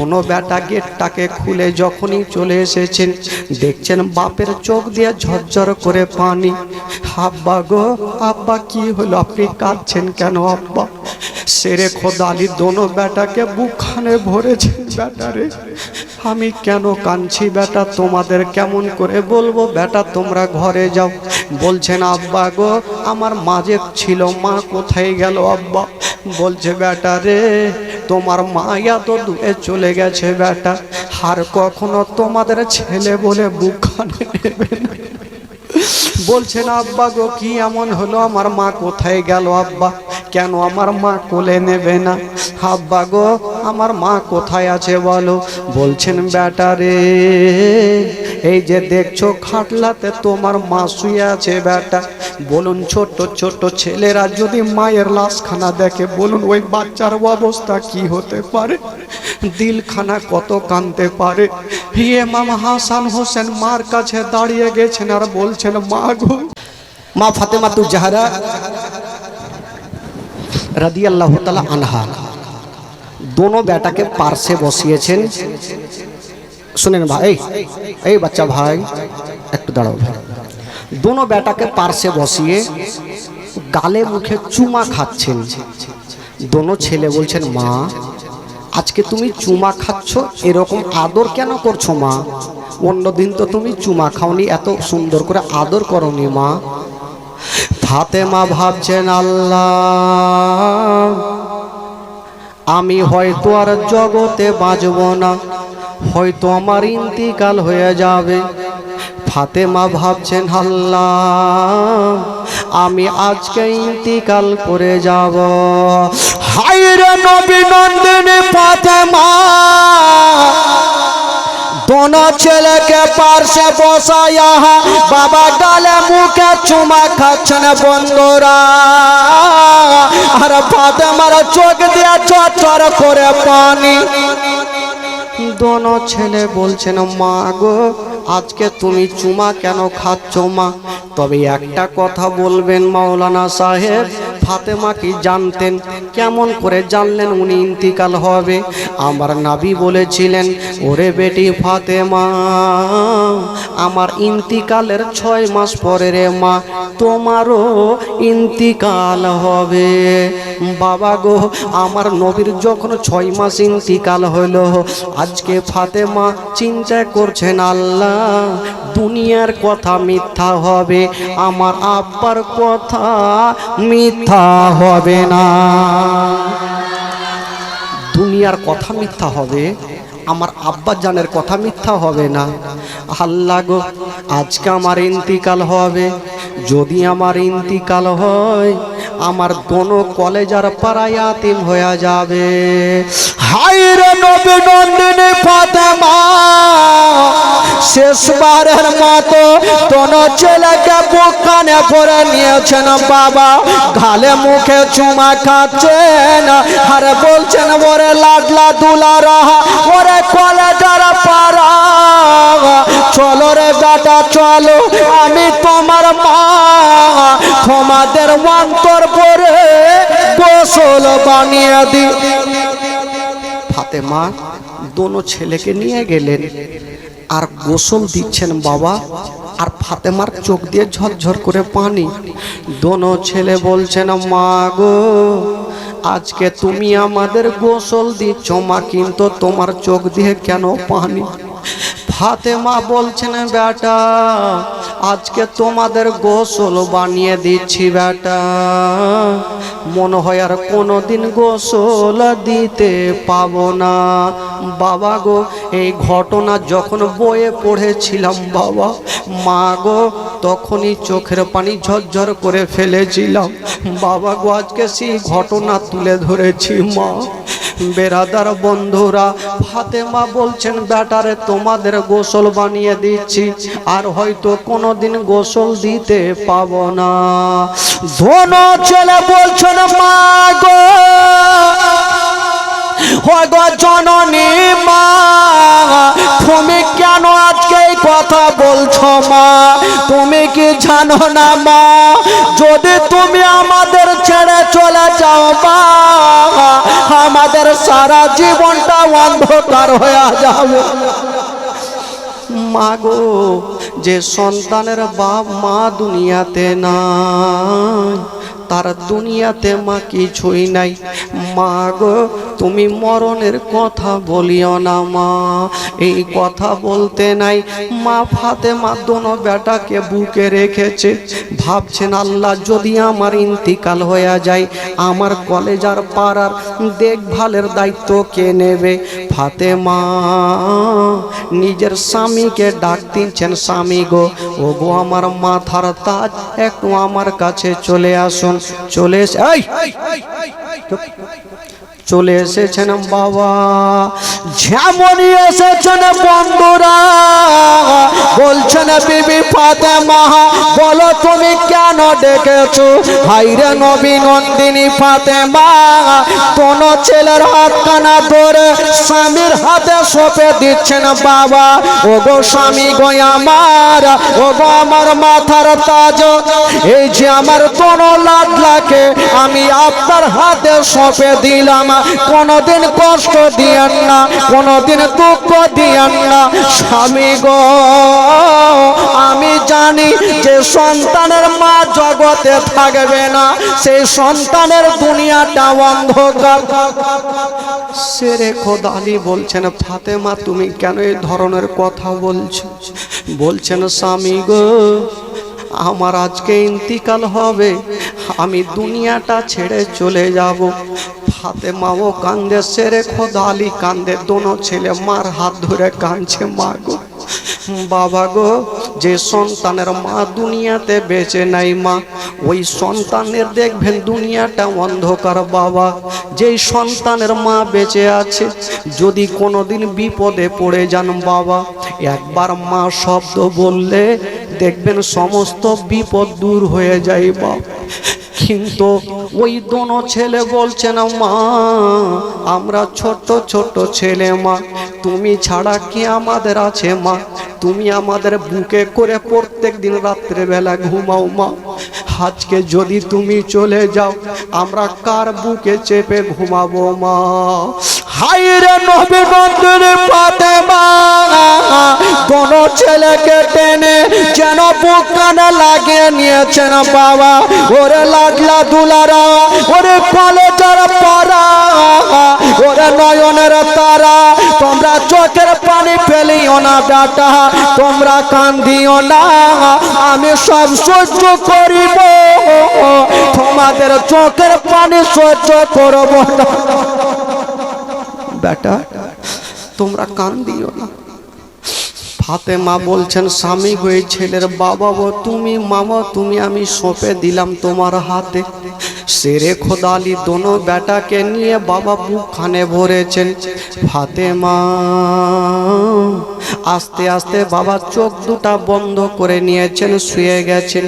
কোনো বেটা গেটটাকে খুলে যখনই চলে এসেছেন, দেখছেন বাপের চোখ দিয়ে ঝরঝর করে পানি। আব্বা গো, আব্বা, কি হলো? আপনি কাঁদছেন কেন আব্বা? সেরে খোদালি দোনো বেটাকে বুকখানে ভরেছেন বেটারে আমি কেন কাঁদছি বেটা তোমাদের কেমন করে বলব? বেটা তোমরা ঘরে যাও। বলছেন, আব্বা গো, আমার মাঝে ছিল মা, কোথায় গেল আব্বা? বলছে বেটা রে তোমার মায়া তো দূরে চলে গেছে বেটা। আর কখনো তোমাদের ছেলে বলে বুকখানে নেবে না। বলছেন আব্বা গো, কি এমন হলো? আমার মা কোথায় গেল আব্বা? কেন আমার মা কোলে নেবে না? আব্বা গো আমার মা কোথায় আছে বলো? বলছেন, বেটা রে, এই যে দেখছ খাটলাতে তোমার মা শুয়ে আছে, বেটা। বলুন ছোট ছোট ছেলেরা যদি মায়ের লাশখানা দেখে, বলুন, ওই বাচ্চার অবস্থা কি হতে পারে? দিলখানা কত কানতে পারে? হিয়ে মামা হাসান হোসেন মার কাছে দাঁড়িয়ে গেছেন আর বলছেন, মা গো। মা ফাতেমা তু জাহারা রাদিয়াল্লাহ তালা আনহা। দোনো বেটাকে পার্শ্বে বসিয়েছেন। শুনেন ভাই এই, বাচ্চা ভাই একটু দাঁড়াও ভাই। দোনো বেটাকে পার্শ্বে বসিয়ে গালে মুখে চুমা খাচ্ছেন। দোনো ছেলে বলছেন মা আজকে তুমি চুমা খাচ্ছ এরকম আদর কেন করছ মা? অন্যদিন তো তুমি চুমা খাওনি এত সুন্দর করে আদর করনি মা। ফাতেমা ভাবছেন আল্লাহ আমি হয়তো আর জগতে বাঁচব না। হয়তো আমার ইন্তিকাল হয়ে যাবে। ফাতেমা ভাবছেন হাল্লা আমি আজকে ইন্তিকাল করে যাব। হাইরে নবী নন্দিনী ফাতেমা! দোনো ছেলেকে পার্শ্বে বসাইয়া বাবা ডালে মুখে চুমা খাচ্ছেন বন্ধুরা আর ফাতেমার চোখ দিয়ে চর করে পানি দোনো ছেলে বলছেন মা গো, আজকে তুমি চুমা কেন খাচ্ছ, মা? তবে একটা কথা বলবেন মাওলানা সাহেব ফাতেমা কি জানতেন? কেমন করে জানলেন উনি ইন্তিকাল হবে? আমার নাবি বলেছিলেন, ওরে বেটি ফাতেমা, আমার ইন্তিকালের ছয় মাস পরে রে মা, তোমারও ইন্তিকাল হবে। বাবা গো, আমার নবীর যখন ছয় মাস ইন্তিকাল হলো, আজকে ফাতেমা চিন্তা করছেন, আল্লাহ, দুনিয়ার কথা মিথ্যা হবে, আমার আব্বার কথা মিথ্যা হবে না। দুনিয়ার কথা মিথ্যা হবে, আমার আব্বা জানের কথা মিথ্যা হবে না। আল্লাহ গো, আজকে আমার ইন্তিকাল হবে। যদি আমার ইন্তিকাল হয়, আমার দোনো কলেজার পাড়ায় আতিম হয়ে যাবে। হাইরে নবী নন্দিনী ফাতেমা! শেষবারের মতো দোনো ছেলেকে বুকানে পরে নিয়েছেন বাবা। ঘালে মুখে চুমা খাচ্ছেন আর বলছেন, ওরে লাডলা দুলা রাহা, ওরে কলেজার পাড়া। চলো রে বেটা, চলো, আমি তোমার মা। তোমাদের অন্তর পরে গোসল বানিয়ে দি। ফাতেমা, দোনো ছেলেকে নিয়ে গেলেন। আর গোসল দিচ্ছেন বাবা, আর ফাতেমার চোখ দিয়ে ঝরঝর করে পানি। দোনো ছেলে বলছেন, মা গো, আজকে তুমি আমাদের গোসল দিচ্ছ, মা, কিন্তু তোমার চোখ দিয়ে কেন পানি? ফাতেমা বলছেন, বেটা, আজকে তোমাদের গোসল বানিয়ে দিচ্ছি, বেটা। মনে হয় আর কোনোদিন গোসল দিতে পাবো না। বাবা গো, এই ঘটনা যখন বইয়ে পড়েছিলাম, বাবা, মা গো, তখনই চোখের পানি ঝরঝর করে ফেলেছিলাম। বাবা গো, আজকে সেই ঘটনা তুলে ধরেছি, মা। বেরাদার বন্ধুরা, ফাতেমা বলছেন, ব্যাটারে, তোমাদের গোসল বানিয়ে দিচ্ছি, আর হয়তো কোনোদিন গোসল দিতে পাবো না। ধনো ছেলে বলছেন, মা গো গো জননী মা, তুমি কেন আজকে কথা বলছো মা? তুমি কি জানো না মা? যদি তুমি আমাদের ছেড়ে চলে যাও মা আমাদের সারা জীবনটা অন্ধকার হয়ে যাবে। মাগো যে সন্তানের বাপ মা দুনিয়াতে নাই, তার দুনিয়াতে মা কিছুই নাই। মা গো তুমি মরণের কথা বলিও না, মা। এই কথা বলতে নাই। মা ফাতে মা দোনো বেটাকে বুকে রেখেছে। ভাবছেন, আল্লাহ যদি আমার ইন্তিকাল হয়ে যায়, আমার কলেজার পাড়ার দেখভালের দায়িত্ব কে নেবে? ফাতেমা, নিজের স্বামীকে ডাক দিচ্ছেন, স্বামী গো ও গো আমার মাথার তাজ একটু আমার কাছে চলে আসুন। চলে এই। চলে এসেছেন বাবা। যেমনই এসেছেন বন্ধুরা, বলছেন বিবি ফাতেমা, বলো তুমি কেন ডেকেছো? হাইরে নবী নন্দিনী ফাতেমা, কোন ছেলের হাত কানা ধরে স্বামীর হাতে সপে দিচ্ছেন বাবা। ও গো স্বামী গো আমার ও গো আমার মাথার তাজ, এই যে আমার কোন লাডলাকে আমি আপনার হাতে সপে দিলাম। কোনদিন কষ্ট দিয়েন না, কোনদিন দুঃখ দিয়েন না। স্বামী গো, আমি জানি যে সন্তানের মা জগতে থাকবে না, সেই সন্তানের দুনিয়াটা অন্ধকার। সেরে খোদালি বলছেন, ফাতেমা, তুমি কেন এই ধরনের কথা বলছো? বলছেন, স্বামী গো, আমার আজকে ইন্তিকাল হবে, আমি দুনিয়াটা ছেড়ে চলে যাব। ফাতেমাও কান্দে, সেরে খোদালি কান্দে, দোনো ছেলে মার হাত ধরে কাঁদছে, মা গো। বাবা গো, যে সন্তানের মা দুনিয়াতে বেঁচে নাই, মা, ওই সন্তানের দেখবেন দুনিয়াটা অন্ধকার, বাবা। যেই সন্তানের মা বেঁচে আছে, যদি কোনোদিন বিপদে পড়ে যান, বাবা, একবার মা শব্দ বললে দেখবেন সমস্ত বিপদ দূর হয়ে যায়, বাবা। কিন্তু ওই দোনো ছেলে বলছে না মা, আমরা ছোট ছোট ছেলে, মা। তুমি ছাড়া কি আমাদের আছে, মা? তুমি আমাদের বুকে করে প্রত্যেক দিন রাত্রেবেলা ঘুমাও, মা। আজকে যদি তুমি চলে যাও, আমরা কার বুকে চেপে ঘুমাবো মা? হাইরে নবী মন্দিরে পাতে কোনো ছেলেকে টেনে যেন বুক কানে লাগিয়ে নিয়েছেন বাবা? ওরে লাগলা দুলারা, ওরে কলেজার পারা ওরে নয়নের তারা, তোমরা চোখের পানি ফেলিও না বেটা তোমরা কান্দিও না, আমি সব সহ্য করিব, তোমাদের চোখের পানি সহ্য করব না। বেটা, তোমরা কান্দিও না। ফাতেমা বলছেন, স্বামী এই ছেলের বাবা তুমি মামা, তুমি আমি সঁপে দিলাম তোমার হাতে। সেরে খোদালি দোনো বেটাকে নিয়ে বাবা বুকখানে ভরেছেন। ফাতেমা, আস্তে আস্তে বাবা চোখ দুটা বন্ধ করে নিয়েছেন, শুয়ে গেছেন।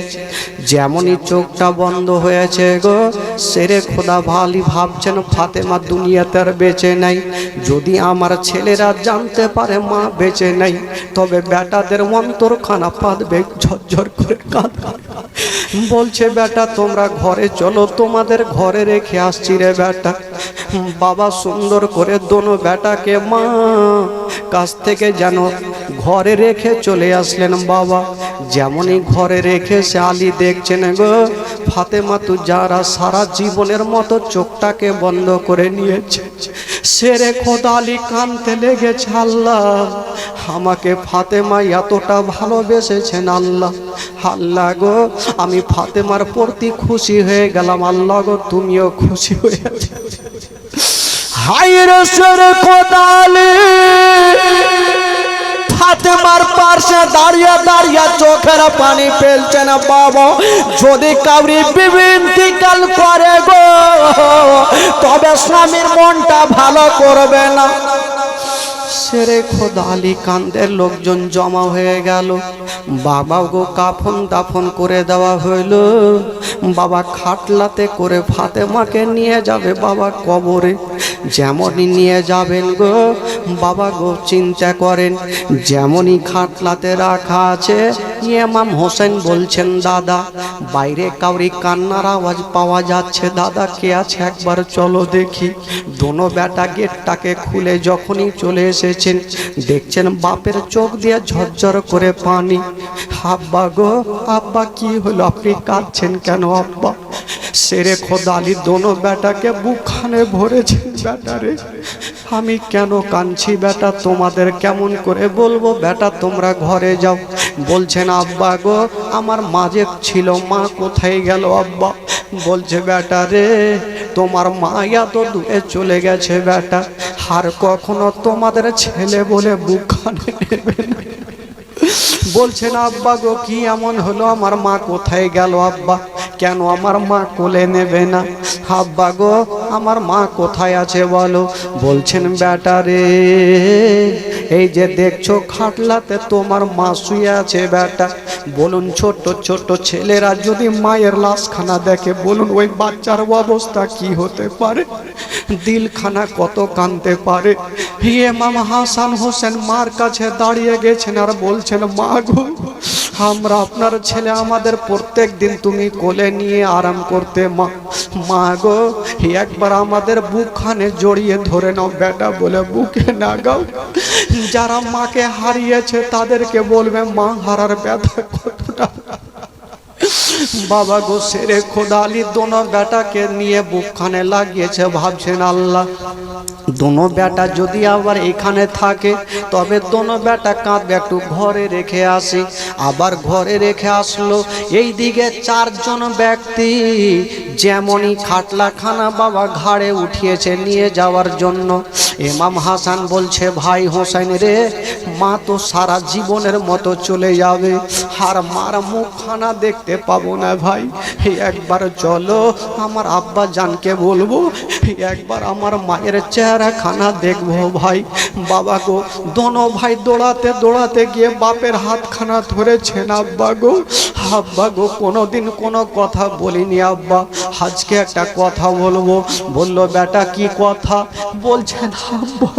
যেমনই চোখটা বন্ধ হয়েছে গো, সেরে খোদা ভালি ভাবছেন, ফাতেমা দুনিয়াতে আর বেঁচে নাই। যদি আমার ছেলেরা জানতে পারে, মা বেঁচে নাই, তবে বেটাদের অন্তর খানা পাতবে ঝরঝর করে কাঁদ। বলছে, বেটা, তোমরা ঘরে চলো, তোমাদের ঘরে রেখে আসছি রে বেটা। বাবা সুন্দর করে দোনো বেটাকে মা, কাছ থেকে যেন ঘরে রেখে চলে আসলেন বাবা। যেমনই ঘরে রেখে সে আলী দেখছেন গো, ফাতেমা তু যারা সারা জীবনের মতো চোখটাকে বন্ধ করে নিয়েছে, সেরে খোদা আলী কানতে লেগেছে আল্লাহ। আমাকে ফাতেমা এতটা ভালোবেসেছেন আল্লাহ। আল্লাহ গো আমি ফাতেমার প্রতি খুশি হয়ে গেলাম। আল্লাহ গো তুমিও খুশি কোদালি, ফাতেমার চোখের পানি ফেলছেন বাবা। যদি কাউরি করে গো, তবে স্বামীর মনটা ভালো করবে না। সেরে খোদ আলী কান্দের লোকজন জমা হয়ে গেল। বাবা গো কাফন দাফন করে দেওয়া হইল। বাবা খাটলাতে করে ফাতেমাকে নিয়ে যাবে বাবা কবরে। যেমনই নিয়ে যাবেন গো, বাবা গো চিন্তা করেন। যেমনই খাটলাতে রাখা আছে, ইমাম হোসেন বলছেন, দাদা, বাইরে কাউরি কান্নার আওয়াজ পাওয়া যাচ্ছে। দাদা, কে আছে? একবার চলো দেখি। দোনো বেটা গেটটাকে খুলে যখনই চলে এসেছেন, দেখছেন বাপের চোখ দিয়ে ঝরঝর করে পানি। আব্বা গো, আব্বা, কি হলো? আপনি কাঁদছেন কেন, আব্বা? সেরে খোদালি দোনো বেটাকে বুকখানে ভরেছেন বেটারে আমি কেন কাঁদছি বেটা তোমাদের কেমন করে বলব? বেটা তোমরা ঘরে যাও। বলছেন আব্বা গো, আমার মাঝে ছিল মা, কোথায় গেল আব্বা? বলছে বেটা রে, তোমার মা এত দূরে চলে গেছে বেটা আর কখনো তোমাদের ছেলে বলে বুকখানে নেবে না। বলছেন আব্বা গো, কি এমন হলো? আমার মা কোথায় গেল আব্বা? কেন আমার মা কোলে নেবে না? হাব্বা গো আমার মা কোথায় আছে বলো? বলছেন, বেটা রে, এই যে দেখছ খাটলাতে তোমার মা শুয়ে আছে, বেটা। বলুন ছোট ছোট ছেলেরা যদি মায়ের লাশখানা দেখে, বলুন, ওই বাচ্চার অবস্থা কি হতে পারে? দিলখানা কত কানতে পারে? হিয়ে মামা হাসান হোসেন মার কাছে দাঁড়িয়ে গেছেন আর বলছেন, মা গো আমরা আপনার ছেলে, আমাদের প্রত্যেক দিন তুমি কোলে নিয়ে আরাম করতে মা মা গো একবার আমাদের বুকখানে জড়িয়ে ধরে নাও, বেটা বলে বুকে না গাও। যারা মাকে হারিয়েছে তাদেরকে বলবে, মা হারার ব্যথা কতটা। বাবা গো, সেরে খোদালি দোনো বেটাকে নিয়ে বুকখানে লাগিয়েছে, ভাবছেন আল্লাহ। দোনো বেটা যদি আবার এখানে থাকে, তবে দোনো বেটা কাঁদবে, একটু ঘরে রেখে আসি। আবার ঘরে রেখে আসলো এই দিকে চারজন ব্যক্তি যেমনই খাটলাখানা বাবা ঘাড়ে উঠিয়েছে নিয়ে যাওয়ার জন্য। এমাম হাসান বলছে, ভাই হোসেন রে, মা তো সারা জীবনের মতো চলে যাবে, আর মার মুখখানা দেখতে পাবো না ভাই। একবার চলো, আমার আব্বা জানকে বলব, একবার আমার মায়ের চেহারা খানা দেখব ভাই। বাবা গো, দোনো ভাই দৌড়াতে দৌড়াতে গিয়ে বাপের হাতখানা ধরেছেন, আব্বা গো। আব্বা গো, কোনোদিন কোনো কথা বলিনি, আব্বা। আজকে একটা কথা বলব। বলল, বেটা, কি কথা? বলছেন, আব্বা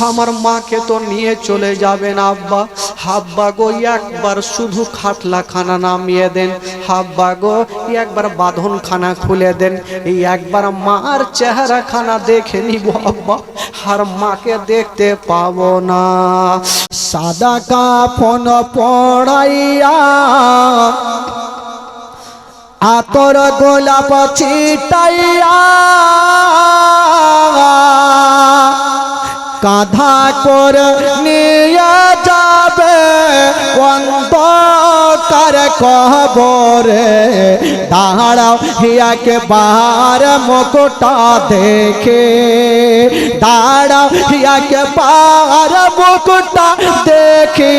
আমার মাকে তো নিয়ে চলে যাবেন, আব্বা। হাব্বা গো, একবার শুধু খাটলা খানা নামিয়ে দেন। হাব্বা গো, একবার বাঁধন খানা খুলে দেন। এই একবার মার চেহারা খানা দেখে নিব, আব্বা, আর মাকে দেখতে পাবো না। সাদা কাফন পড়াইয়া আতর গোলাপ ছিটাইয়া কাঁধা করে নিয়ে যাবে। অন্ধকার কবরে দাঁড়াও হিয়াকে বার মুকুটা দেখে। দাঁড়াও হিয়াকে বার মুকুটা দেখি।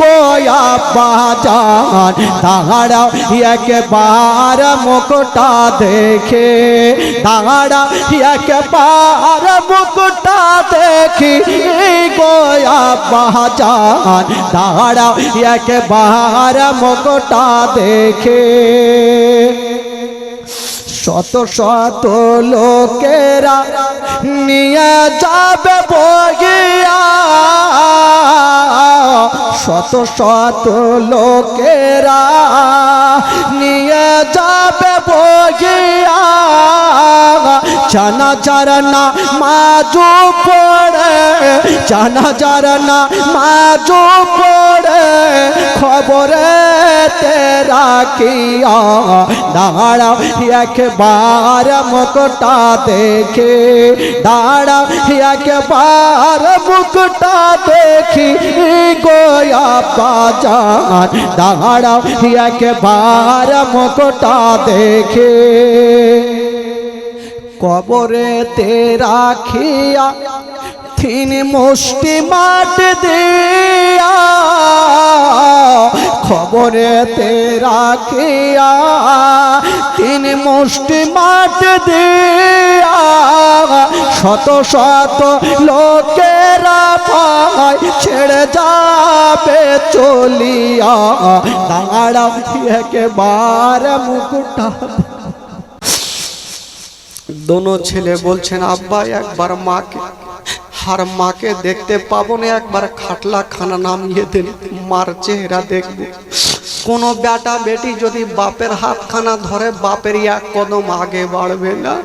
গোয়া বাজান দাঁড়াও হিয়াকে বার মুকুটা দেখে। দাঁড়াও হিয়াকে বার মুকুটা দেখি। গোয়া বাজান দাঁড়াও একবার বার মুকুটা দেখে। শত শত লোকেরা নিয়ে যাবে বগিয়া। শত শত লোকেরা নিয়ে যাবে বগিয়া। চানা চারনা মাজু পড়ে চানা চারনা মাজু পড়ে, খবরে তেরা কিয়া। দাঁড়াও একবার মুকুটা দেখে, দাঁড়াও একবার মুকুটা দেখি। গোয়া বাজান দাঁড়াও একবার মুকুটা দেখে। কবরে তে রাখিয়া তিন মুষ্টি মাট দিয়া খবরে তে রাখিয়া তিন মুষ্টি মাট দিয়া, শত শত লোকেরা পায়, ছেড়ে যাবে, চলিয়া দাঁড়াও, একেবার মুকুটা দোনো ছেলে বলছেন, আব্বা, একবার মাকে আর মাকে দেখতে পাবো না একবার খাটলা খানা নাম নিয়ে দেন, মার চেহারা দেখব। কোনো বেটা বেটি যদি বাপের হাতখানা ধরে, বাপের এক কদম আগে বাড়বে না।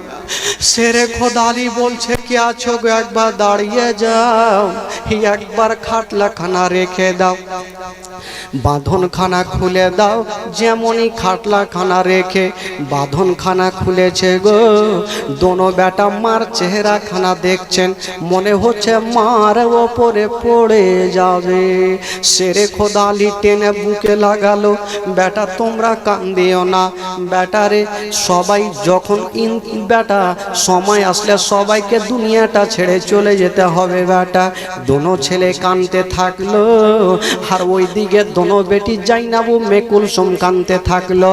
সেরে খোদালি বলছে, কি আছো গো? একবার দাঁড়িয়ে যাও। একবার খাটলা খানা রেখে দাও। বাঁধনখানা খুলে দাও, যেমনই খাটলা খানা রেখে বাঁধনখানা খুলেছে গো। দোনো বেটা মার চেহারা খানা দেখছেন, মনে হচ্ছে মার ওপরে পড়ে যাবে। সেরে খোদালি টেনে বুকে লাগালো, বেটা তোমরা কান্দিও না। বেটারে, সবাই যখন ইন, বেটা, সময় আসলে সবাইকে দুনিয়াটা ছেড়ে চলে যেতে হবে, বেটা। দোনো ছেলে কানতে থাকল, আর ওই দোনো বেটি যাইনাবু মেকুল সোম কানতে থাকল।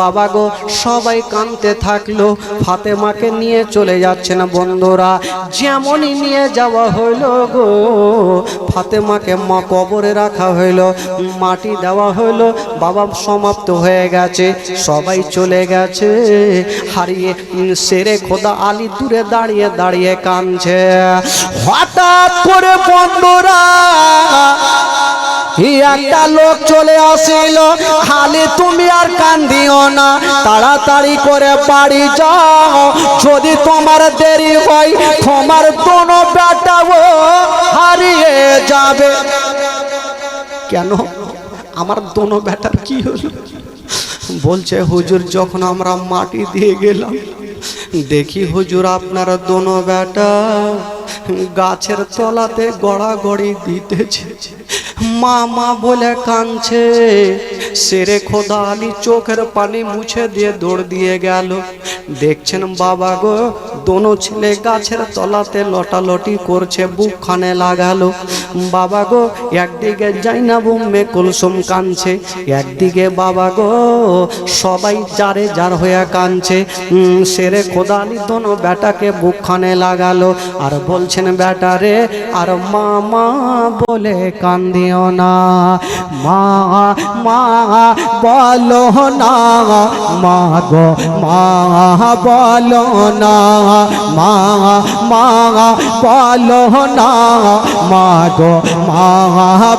বাবা গো, সবাই কানতে থাকল। ফাতেমাকে নিয়ে চলে যাচ্ছেন বন্ধুরা। যেমনই নিয়ে যাওয়া হইল গো, ফাতেমাকে মা কবরে রাখা হইল, মাটি দেওয়া হইল, বাবা সমাপ্ত হয়ে গেছে, সবাই চলে গেছে। হারিয়ে সেরে খোদা আলী দূরে দাঁড়িয়ে দাঁড়িয়ে কানছে হঠাৎ করে বন্ধুরা একটা লোক চলে আসিল। খালি তুমি আর কান্দিও না, তাড়াতাড়ি করে বাড়ি যাও। যদি তোমার দেরি হয়, তোমার কোনো বেটাও হারিয়ে যাবে। কেন? আমার দোনো বেটার কি হলো? বলছে, হুজুর, যখন আমরা মাটি দিয়ে গেলাম, দেখি হুজুর আপনার দোনো বেটা গাছের তলাতে গড়াগড়ি দিতেছে। মা মা বলে কাঁদছে। সেরে খোদা, আলী চোখের পানি মুছে দিয়ে দৌড় দিয়ে গেল। দেখছেন বাবা গো, দোনো ছেলে গাছের তলাতে লটালটি করছে, বুকখানে লাগালো। বাবা গো, একদিকে জাইনাবু মে কুলসুম কানছে একদিকে বাবা গো, সবাই যারে যার হয়ে কাঁদছে। সেরে খোদালি দোনো বেটাকে বুকখানে লাগালো। আর বলছেন বেটারে আর মা মা বলে কান্দিও না। মা মা, বলো না। মা গো, মা, বলো না। মা মা, বলো না। মা গো, মা,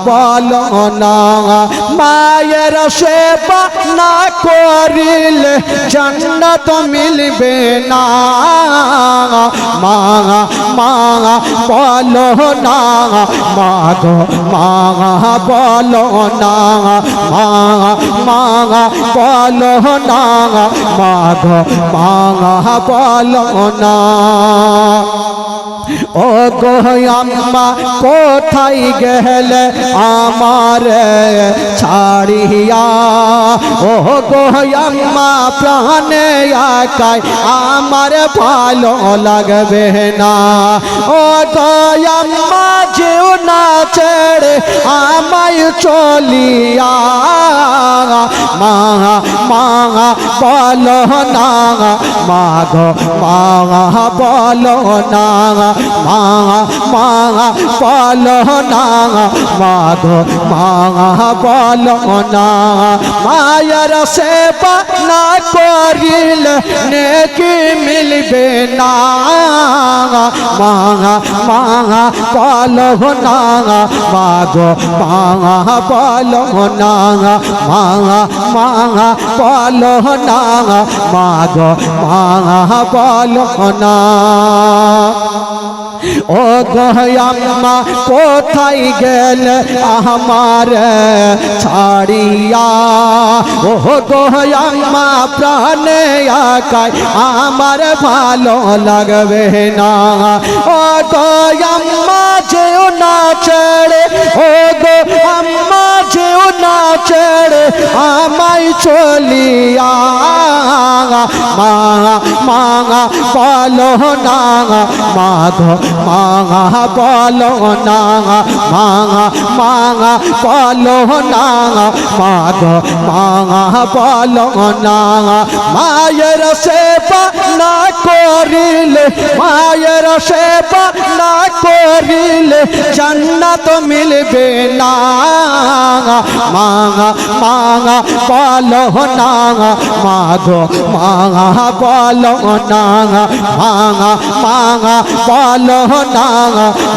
বলো না। মায়ের সেবা না করিলে জান্নাত মিলবে না। মা মা, বলো না। মা মা বলো না মা মা বলো না মা গো মা বলো না। ও আম্মা, কোথায় গেলে আমার ছাড়িয়া? ও আম্মা, প্রাণে একাই আমার ভালো লাগবে না। ও গো আম্মা, যেও না ছেড়ে আমায় চলিয়া। মা মা বলো না মা গো মা বলো না মা মা বলো না মা গো মা বলো না মায়ের সেবা না করিলে নেকি মিলবে না মা মা বলো না মা মা বলো না মা মা বলো না মা মা বলো না। ও গয়াম্মা কোথায় গেল আমার ছাড়িয়া? ও গয়াম্মা প্রাণে আকায় আমার ভালো লাগবে না। ও গয়াম্মা যেও না ছেড়ে। ও গো আম্মা যেও না ছেড়ে আমায় চলিয়া। মা মা বলো না মা গো মা, বলো না, মা মা বলো না মা গো মা, বলো না। মায়ের সেবা না করিলে, মায়ের সেবা না করিলে জান্নাত মিলবে না। মা মা বলো না মা গো মা বলো না মাঙা মাঙা বলো না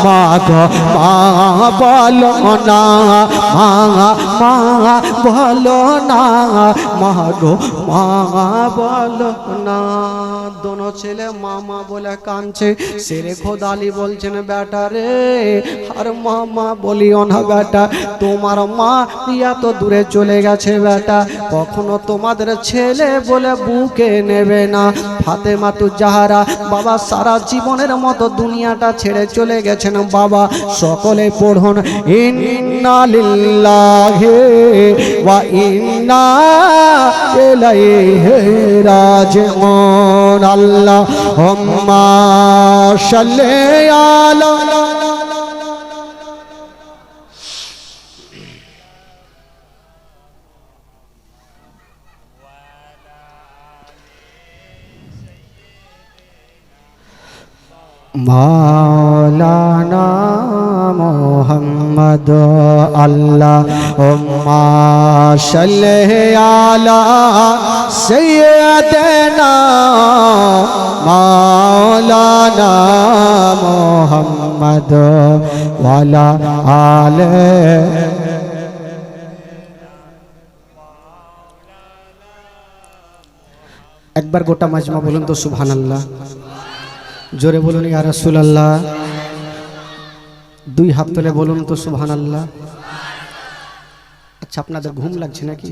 মাগো মা বলো না মাঙা মাঙা বলো না মাগো মা বলো না। দোনো ছেলে মামা বলে কাঁদছে সেরে খোদালি বলছেন, বেটা রে, আর মামা বলিও না, বেটা, তোমার মা ইয়া তো দূরে চলে গেছে বেটা। কখনো তোমাদের ছেলে বলে বুকে নেবে না। ফাতেমা তু যাহারা বাবা সারা জীবনের মতো দুনিয়াটা ছেড়ে চলে গেছেন। বাবা সকলে পড়ুন ইন্না লিল্লাহি ওয়া ইন্না ইলাইহি রাজিউন। আল্লাহুম্মা সাল্লি আলা মাওলানা মোহাম্মদ আল্লাহ, উম্মা সাল্লি আলা সাইয়্যিদিনা মাওলানা মোহাম্মদ ওয়ালা আলে একবার গোটা মাজমা বলুন তো সুবহান আল্লাহ জোরে বলুন, ইয়া রাসূলুল্লাহ। দুই হাত তুলে বলুন তো সুবহান আল্লাহ আচ্ছা আপনাদের ঘুম লাগছে নাকি?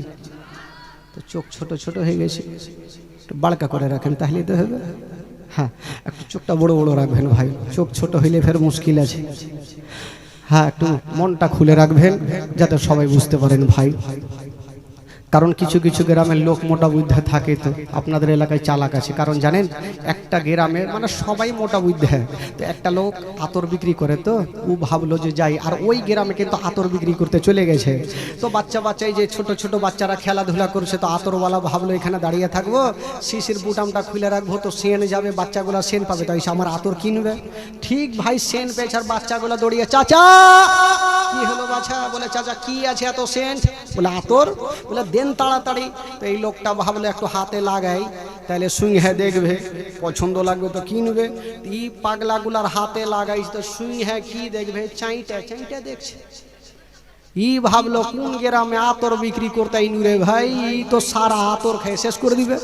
তো চোখ ছোট ছোট হয়ে গেছে। একটু বাড়কা করে রাখেন তাহলে তো হবে। হ্যাঁ একটু চোখটা বড় বড় রাখবেন ভাই। চোখ ছোট হইলে ফের মুশকিল আছে। হ্যাঁ একটু মনটা খুলে রাখবেন, যাতে সবাই বুঝতে পারেন ভাই। কারণ কিছু কিছু গ্রামের লোক মোটা বুদ্ধে থাকে তো আপনাদের এলাকায় চালাক আছে। কারণ জানেন, একটা গ্রামে মানে সবাই মোটা বুদ্ধে। তো একটা লোক আতর বিক্রি করে তো, ও ভাবলো যে যাই, আর ওই গ্রামে কিন্তু আতর বিক্রি করতে চলে গেছে। তো বাচ্চা বাচ্চাই যে ছোট ছোট বাচ্চারা খেলাধুলা করছে, তো আতরওয়ালা ভাবলো এখানে দাঁড়িয়ে থাকব, শিশির বুটামটা খুলে রাখব, তো সেন যাবে, বাচ্চাগুলো সেন পাবে। তাই আমার আতর কিনবে। ঠিক ভাই, সেন পেয়েছে, আর বাচ্চাগুলো দৌড়িয়ে, চাচা! কি হলো, বাছা? বলে, চাচা, কি আছে এত সেন্ট? বলে, আতর? বলে দেন তাড়াতাড়ি তো এই লোকটা ভাবলে একটু হাতে লাগাই তাহলে সুইহে দেখবে পছন্দ লাগবে তো কিনবে ই পাগলাগুলার হাতে লাগাইস তো সুইহে কি দেখবে চাইটা চাইটা দেখছে ই ভাবলো কোন গ্রামে আতর বিক্রি করতে নুরে ভাই ই তো সারা আতর খেয়ে শেষ করে দিবে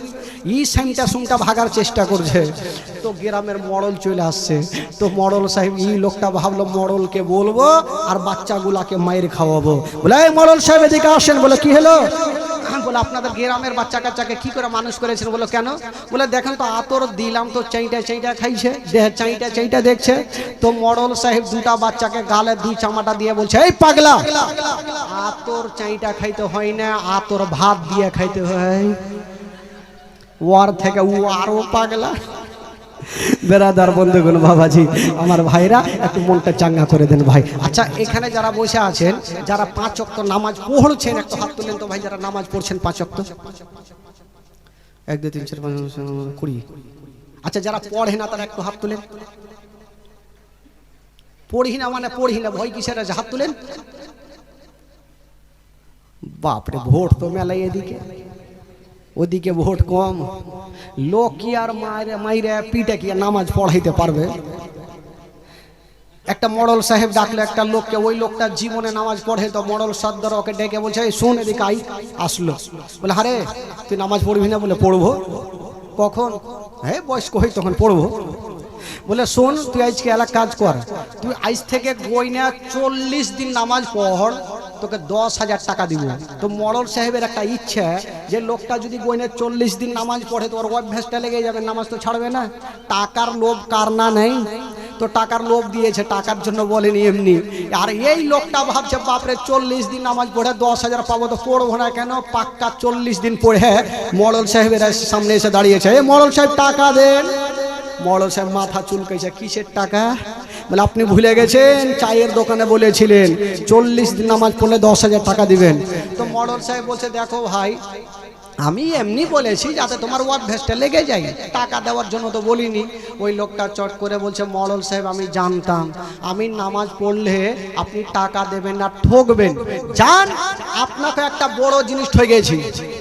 ই সাইনটা সুমটা ভাগার চেষ্টা করছে তো গ্রামের মডল চলে আসছে তো মডল সাহেব ই লোকটা ভাবলো মডলকে বলব আর বাচ্চাগুলাকে মায়ের খাওয়াবো বলে এই মডল সাহেব এদিকে আসেন বলে কি হলো বলে আপনাদের গ্রামের বাচ্চা কাচ্চাকে কি করে মানুষ করেছেন বলো কেন? বলে দেখেন তো আতর দিলাম তো চাইটা চাইটা খাইছে দেহ চাইটা চাইটা দেখছে। তো মডল সাহেব দুটা বাচ্চাকে গালে দুই চামাটা দিয়ে বলছে, এই পাগলা, আতর চাইটা খাইতে হয় না, আতর ভাত দিয়ে খাইতে হয়। ওয়ার থেকে ও আরও পাগলা। বেড়াদার বন্ধুগণ বাবাজি, আমার ভাইরা, একটু মনটা চাঙ্গা করে দেন ভাই। আচ্ছা এখানে যারা বসে আছেন, যারা পাঁচ অক্ত নামাজ পড়ছেন, একটু হাত তুলেন তো ভাই, যারা নামাজ পড়ছেন পাঁচ অক্ত এক, দুই, তিন, চার, পাঁচ কুড়ি। আচ্ছা যারা পড়ে না, তারা একটু হাত তুলেন। পড়ি না মানে পড়ি না, ভয় কিসের হাত তুলেন। বাপরে, ভোট তো মেলাই এদিকে। ওদিকে ভোট কম। লোক কি আর মায়ের মাইরে পিটে কি নামাজ পড়াইতে পারবে? একটা মডল সাহেব ডাকলে একটা লোককে, ওই লোকটা জীবনে নামাজ পড়ে তো মডল সর্দার ওকে ডেকে বলছে, "এই শোন এদিকে আই আসলো। বলে হারে তুই নামাজ পড়বি না? বলে, পড়ব। কখন? হ্যাঁ বয়স্ক হই তখন পড়ব। বলে, শোন, তুই আজকে এলাকা কাজ কর। তুই আজ থেকে গইনা চল্লিশ দিন নামাজ পড়, তোকে দশ হাজার টাকা দিব। তো মরল সাহেবের একটা ইচ্ছা যে, লোকটা যদি গইনে চল্লিশ দিন নামাজ পড়ে, তোর অভ্যাসটা লেগে যাবে, নামাজ তো ছাড়বে না। টাকার লোভ কার না নেই? তো টাকার লোভ দিয়েছে, টাকার জন্য বলেনি এমনি। আর এই লোকটা ভাবছে, বাপরে, চল্লিশ দিন নামাজ পড়ে, দশ হাজার পাবো তো পড়ব না কেন? পাক্কা চল্লিশ দিন পড়ে মরল সাহেবের সামনে এসে দাঁড়িয়েছে। এই মরল সাহেব, টাকা দেন মরল সাহেব মাথা চুলকেছে কিসের টাকা? বলে, আপনি ভুলে গেছেন, চায়ের দোকানে বলেছিলেন, চল্লিশ দিন নামাজ পড়লে দশ হাজার টাকা দিবেন। তো মরল সাহেব বলছে, দেখো ভাই আমি এমনি বলেছি যাতে তোমার অভ্যেসটা লেগে যায়। টাকা দেওয়ার জন্য তো বলিনি। ওই লোকটা চট করে বলছে মরল সাহেব, আমি জানতাম। আমি নামাজ পড়লে আপনি টাকা দেবেন না, ঠকবেন। জান, আপনাকে একটা বড় জিনিস ঠকেছি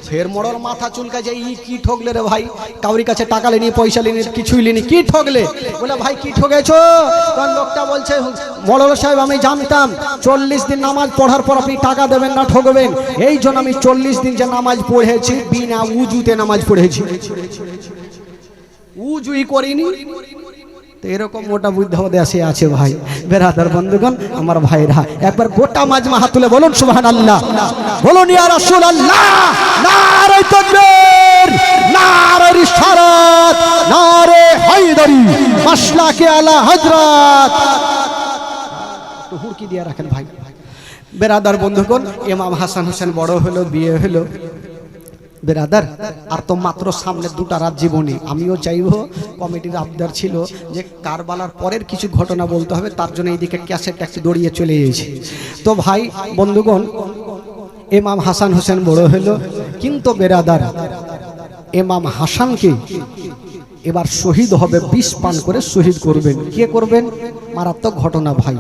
ফের মরল মাথা চুলকাছে ই কি ঠকলে রে ভাই? কাউরি কাছে টাকা লেনি, পয়সা লেনি, কিছুই লেনি, কি ঠকলে? বলে, ভাই, কি ঠকেছো? তখন লোকটা বলছে মরল সাহেব, আমি জানতাম, চল্লিশ দিন নামাজ পড়ার পর আপনি টাকা দেবেন না, ঠকবেন। এই জন্য আমি চল্লিশ দিন যে নামাজ পড়েছি বিনা উজুতে নামাজ পড়েছি। উজুই করিনি। এরকম মোটা বুদ্ধ দেশে আছে ভাই। বেরাদার বন্ধুগণ, আমার ভাইরা, একবার গোটা মাঝ হাত তুলে বলুন সুবহান আল্লাহ বলুন আল্লাহ হুড়কি দিয়ে রাখেন ভাই। বেরাদার বন্ধুগণ, ইমাম হাসান হোসেন বড় হলো, বিয়ে হলো। বেরাদার, আর তো মাত্র সামনে দুটা রাত জীবনী। আমিও চাইব কমিটির আবদার ছিল যে কারবালার পরের কিছু ঘটনা বলতে হবে, তার জন্য এইদিকে ক্যাসেট ট্যাক্সি দড়িয়ে চলে গেছে তো ভাই, বন্ধুগণ, এমাম হাসান হোসেন বড় হলো, কিন্তু বেরাদার, এমাম হাসানকে এবার শহীদ হবে বিষ পান করে শহীদ করবেন। কে করবেন? মারাত্মক ঘটনা ভাই।